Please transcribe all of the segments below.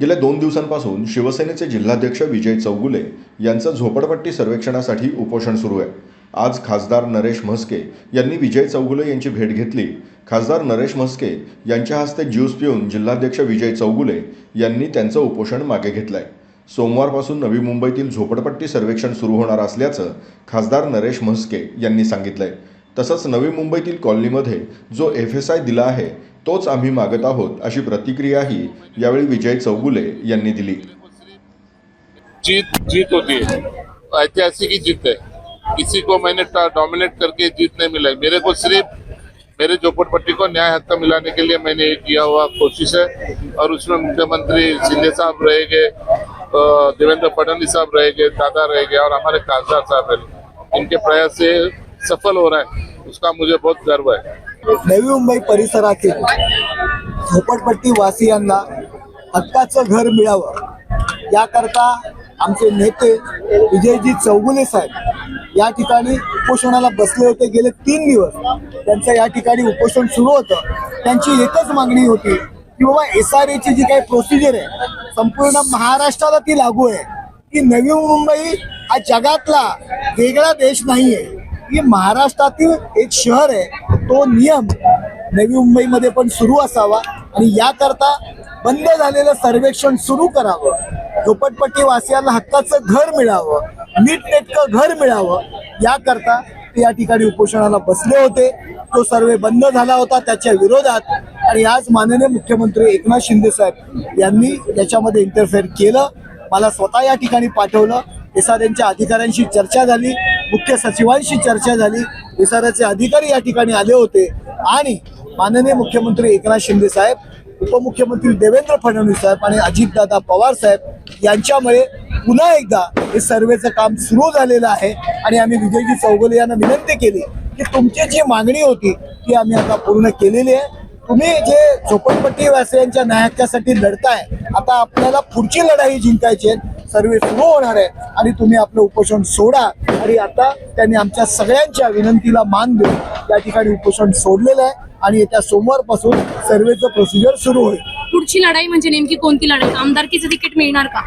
गेल्या दोन दिवसांपासून शिवसेनेचे जिल्हाध्यक्ष विजय चौगुले यांचं झोपडपट्टी सर्वेक्षणासाठी उपोषण सुरू आहे. आज खासदार नरेश म्हस्के यांनी विजय चौगुले यांची भेट घेतली. खासदार नरेश म्हस्के यांच्या हस्ते ज्यूस पिऊन जिल्हाध्यक्ष विजय चौगुले यांनी त्यांचं उपोषण मागे घेतलंय. सोमवारपासून नवी मुंबईतील झोपडपट्टी सर्वेक्षण सुरू होणार असल्याचं खासदार नरेश म्हस्के यांनी सांगितलंय. तसंच नवी मुंबईतील कॉलनीमध्ये जो एफ एस आय दिला आहे तोच आम्ही मागत आहोत अशी प्रतिक्रियाही यावेळी विजय चौगुले यांनी दिली. जीत जीत होती. है ऐतिहासिक ही जीत है किसी को मैंने डोमिनेट करके जीत नहीं मिला मेरे को सिर्फ मेरे झोपड़पट्टी को न्याय हत्या मिलाने के लिए मैंने ये किया हुआ कोशिश है। और उसमें मुख्यमंत्री शिंदे साहब रहेंगे देवेंद्र फडणवीस साहब रहेंगे दादा रहेंगे और हमारे खासदार साहब रहेंगे। इनके प्रयास से सफल हो रहा है। उसका मुझे बहुत गर्व है। नवी मुंबई परिसरातील झोपडपट्टी वासियांना हक्काचं घर मिळावं. याकरता आमचे नेते विजयजी चौगुले साहेब या ठिकाणी उपोषणाला बसले होते. गेले तीन दिवस त्यांचं या ठिकाणी उपोषण सुरू होतं. त्यांची एकच मागणी होती की बाबा एस आर एची जी काही प्रोसिजर आहे संपूर्ण महाराष्ट्राला ती लागू आहे. की नवी मुंबई हा जगातला वेगळा देश नाहीये. ही महाराष्ट्रातील एक शहर आहे. तो नियम नवी मुंबईमध्ये पण सुरू असावा आणि याकरता बंद झालेलं सर्वेक्षण सुरू करावं. झोपटपट्टी वासियांना हक्काचं घर मिळावं नीटनेटकं घर मिळावं. याकरता ते या ठिकाणी उपोषणाला बसले होते. तो सर्वे बंद झाला होता त्याच्या विरोधात. आणि आज माननीय मुख्यमंत्री एकनाथ शिंदे साहेब यांनी याच्यामध्ये इंटरफेअर केलं. मला स्वतः या ठिकाणी पाठवलं. एसआरएनच्या अधिकाऱ्यांशी चर्चा झाली. मुख्य सचिवांशी चर्चा झाली. विसाराचे अधिकारी या ठिकाणी आले होते. आणि माननीय मुख्यमंत्री एकनाथ शिंदे साहेब उपमुख्यमंत्री देवेंद्र फडणवीस साहेब आणि अजितदादा पवार साहेब यांच्यामुळे पुन्हा एकदा हे सर्वेचं काम सुरू झालेलं आहे आणि आम्ही विजयजी चौगले यांना विनंती केली की तुमची जी मागणी होती ती आम्ही आता पूर्ण केलेली आहे. तुम्ही जे झोपडपट्टी वासियांच्या न्यायाच्यासाठी लढताय आता आपल्याला पुढची लढाई जिंकायची आहे. सर्वे सुरू होणार आहे आणि तुम्ही आपलं उपोषण सोडा. आणि आता त्यांनी आमच्या सगळ्यांच्या विनंतीला मान देऊन या ठिकाणी उपोषण सोडलेलं आहे. आणि येत्या सोमवारपासून सर्वेचं प्रोसिजर सुरू होईल. पुढची लढाई म्हणजे नेमकी कोणती लढाई? आमदारकीचं तिकीट मिळणार का?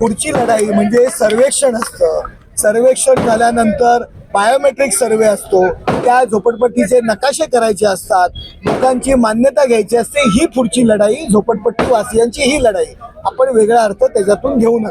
पुढची लढाई म्हणजे सर्वेक्षण असतं. सर्वेक्षण झाल्यानंतर बायोमेट्रिक सर्वे असतो. त्या झोपडपट्टीचे नकाशे करायचे असतात. लोकांची मान्यता घ्यायची असते. ही पुढची लढाई झोपडपट्टी वासियांची ही लढाई. आपण वेगळा अर्थ त्याच्यातून घेऊ नका.